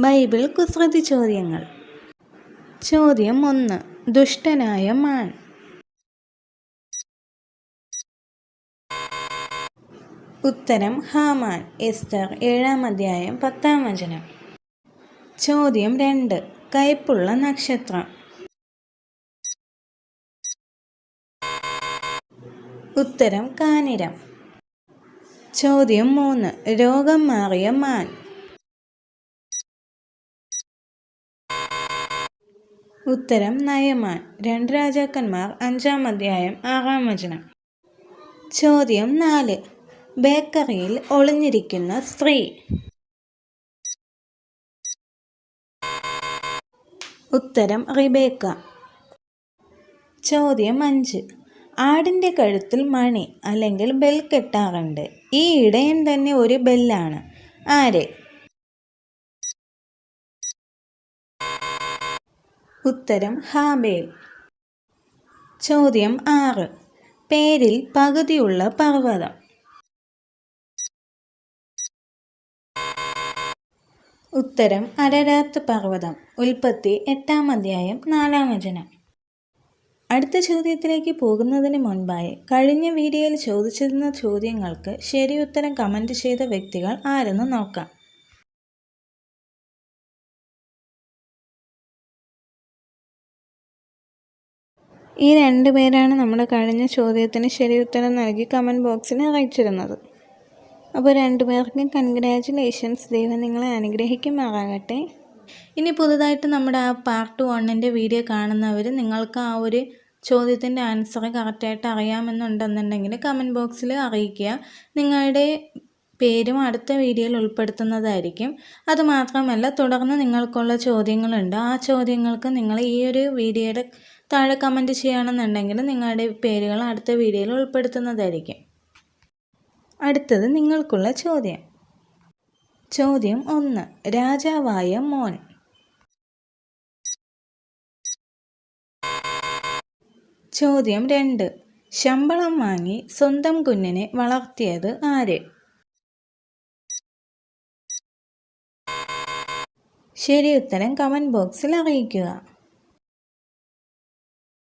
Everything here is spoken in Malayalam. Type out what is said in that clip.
ബൈബിൾ കുസൃതി ചോദ്യങ്ങൾ. ചോദ്യം ഒന്ന്. ദുഷ്ടനായ മാൻ. ഉത്തരം ഹാമാൻ. എസ്തർ ഏഴാം അധ്യായം പത്താം വചനം. ചോദ്യം രണ്ട്. കയ്പുള്ള നക്ഷത്രം. ഉത്തരം കാനിരം. ചോദ്യം മൂന്ന്. രോഗം മാറിയ മാൻ. ഉത്തരം നയമാൻ. രണ്ട് രാജാക്കന്മാർ അഞ്ചാം അധ്യായം ആറാം വചനം. ചോദ്യം നാല്. ബേക്കറിയിൽ ഒളിഞ്ഞിരിക്കുന്ന സ്ത്രീ. ഉത്തരം റിബേക്ക. ചോദ്യം അഞ്ച്. ആടിന്റെ കഴുത്തിൽ മണി അല്ലെങ്കിൽ ബെൽ കെട്ടാറുണ്ട്. ഈ ഇടയൻ തന്നെ ഒരു ബെല്ലാണ്. ആര്? ഉത്തരം ഹാബേൽ. ചോദ്യം ആറ്. പേരിൽ പകുതിയുള്ള പർവതം. ഉത്തരം അരരാത്ത് പർവതം. ഉൽപ്പത്തി എട്ടാം അധ്യായം നാലാം വചനം. അടുത്ത ചോദ്യത്തിലേക്ക് പോകുന്നതിന് മുൻപായി കഴിഞ്ഞ വീഡിയോയിൽ ചോദിച്ചിരുന്ന ചോദ്യങ്ങൾക്ക് ശരി ഉത്തരം കമന്റ് ചെയ്ത വ്യക്തികൾ ആരെന്ന് നോക്കാം. ഈ രണ്ട് പേരാണ് നമ്മുടെ കഴിഞ്ഞ ചോദ്യത്തിന് ശരി ഉത്തരം നൽകി കമന്റ് ബോക്സിൽ അറിയിച്ചിരുന്നത് അപ്പോൾ രണ്ടു പേർക്കും കൺഗ്രാജുലേഷൻസ് ദൈവം നിങ്ങളെ അനുഗ്രഹിക്കുമാറാകട്ടെ. ഇനി പുതുതായിട്ട് നമ്മുടെ ആ പാർട്ട് വണ്ണിന്റെ വീഡിയോ കാണുന്നവർ നിങ്ങൾക്ക് ആ ഒരു ചോദ്യത്തിന്റെ ആൻസർ കറക്റ്റായിട്ട് അറിയാമെന്നുണ്ടെന്നുണ്ടെങ്കിൽ കമന്റ് ബോക്സിൽ അറിയിക്കുക. നിങ്ങളുടെ പേരും അടുത്ത വീഡിയോയിൽ ഉൾപ്പെടുത്തുന്നതായിരിക്കും. അതുമാത്രമല്ല തുടർന്ന് നിങ്ങൾക്കുള്ള ചോദ്യങ്ങളുണ്ട്. ആ ചോദ്യങ്ങൾക്ക് നിങ്ങൾ ഈ ഒരു വീഡിയോയുടെ താഴെ കമന്റ് ചെയ്യുകയാണെന്നുണ്ടെങ്കിൽ നിങ്ങളുടെ പേരുകൾ അടുത്ത വീഡിയോയിൽ ഉൾപ്പെടുത്തുന്നതായിരിക്കും. അടുത്തത് നിങ്ങൾക്കുള്ള ചോദ്യം. ചോദ്യം ഒന്ന്. രാജാവായ മോൻ. ചോദ്യം രണ്ട്. ശമ്പളം വാങ്ങി സ്വന്തം കുഞ്ഞിനെ വളർത്തിയത് ആര്? ശരി ഉത്തരം കമന്റ് ബോക്സിൽ അറിയിക്കുക.